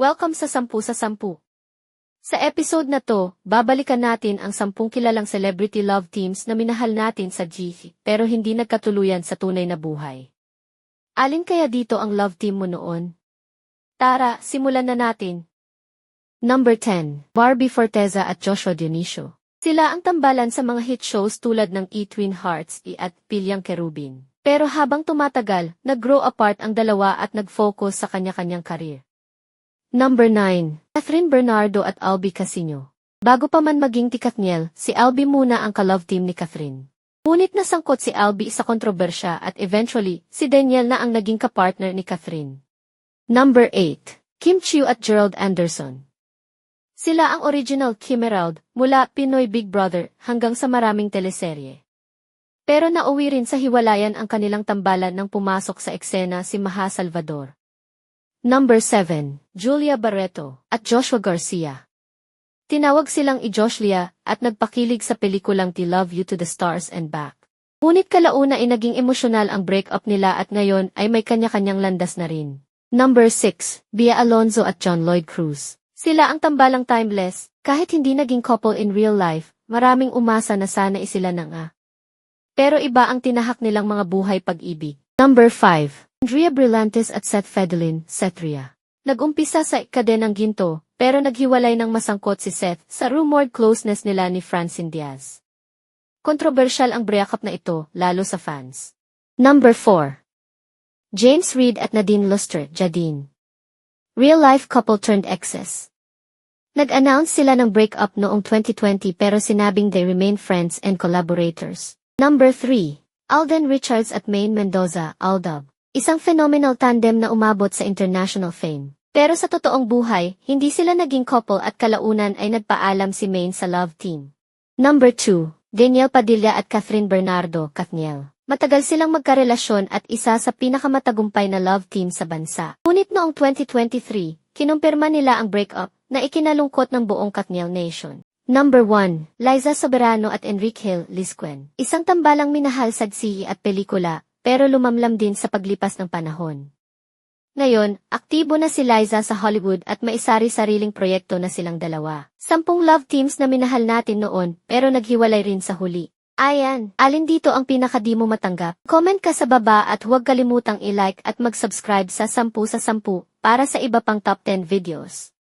Welcome sa Sampu sa Sampu. Sa episode na to, babalikan natin ang sampung kilalang celebrity love teams na minahal natin sa GC pero hindi nagkatuluyan sa tunay na buhay. Alin kaya dito ang love team mo noon? Tara, simulan na natin. Number 10, Barbie Forteza at Joshua Dionisio. Sila ang tambalan sa mga hit shows tulad ng E-Twin Hearts I at Pilyang Kerubin. Pero habang tumatagal, nag-grow apart ang dalawa at nag-focus sa kanya-kanyang karir. Number 9, Catherine Bernardo at Albi Casino. Bago pa man maging tikatniel, si Albi muna ang ka-love team ni Catherine. Ngunit nasangkot si Albi sa kontrobersya at eventually, si Daniel na ang naging kapartner ni Catherine. Number 8, Kim Chiu at Gerald Anderson. Sila ang original Kim Herald mula Pinoy Big Brother hanggang sa maraming teleserye. Pero nauwi rin sa hiwalayan ang kanilang tambalan nang pumasok sa eksena si Maha Salvador. Number 7, Julia Barreto at Joshua Garcia. Tinawag silang i-Joshlia at nagpakilig sa pelikulang To Love You to the Stars and Back. Ngunit kalauna ay naging emosyonal ang breakup nila at ngayon ay may kanya-kanyang landas na rin. Number 6, Bia Alonzo at John Lloyd Cruz. Sila ang tambalang timeless, kahit hindi naging couple in real life, maraming umasa na sana isila na nga. Pero iba ang tinahak nilang mga buhay pag-ibig. Number 5. Andrea Brillantes at Seth Fedelin, Sethria. Nagumpisa sa ikaden ng ginto, pero naghiwalay ng masangkot si Seth sa rumored closeness nila ni Francine Diaz. Kontrobersyal ang breakup na ito, lalo sa fans. Number 4. James Reid at Nadine Luster, Jadine. Real-life couple turned exes. Nag-announce sila ng breakup noong 2020 pero sinabing they remain friends and collaborators. Number 3. Alden Richards at Maine Mendoza, Aldab. Isang phenomenal tandem na umabot sa international fame. Pero sa totoong buhay, hindi sila naging couple at kalaunan ay nagpaalam si Maine sa love team. Number 2. Daniel Padilla at Catherine Bernardo, Katniel. Matagal silang magkarelasyon at isa sa pinakamatagumpay na love team sa bansa. Ngunit noong 2023, kinumpirma nila ang breakup na ikinalungkot ng buong Katniel Nation. Number 1, Liza Soberano at Enrique Hill Lisquen. Isang tambalang minahal sa sihi at pelikula, pero lumamlam din sa paglipas ng panahon. Ngayon, aktibo na si Liza sa Hollywood at may sari-sariling proyekto na silang dalawa. Sampung love teams na minahal natin noon, pero naghiwalay rin sa huli. Ayan, alin dito ang pinakadi mo matanggap? Comment ka sa baba at huwag kalimutang i-like at mag-subscribe sa 10 sa 10 para sa iba pang top 10 videos.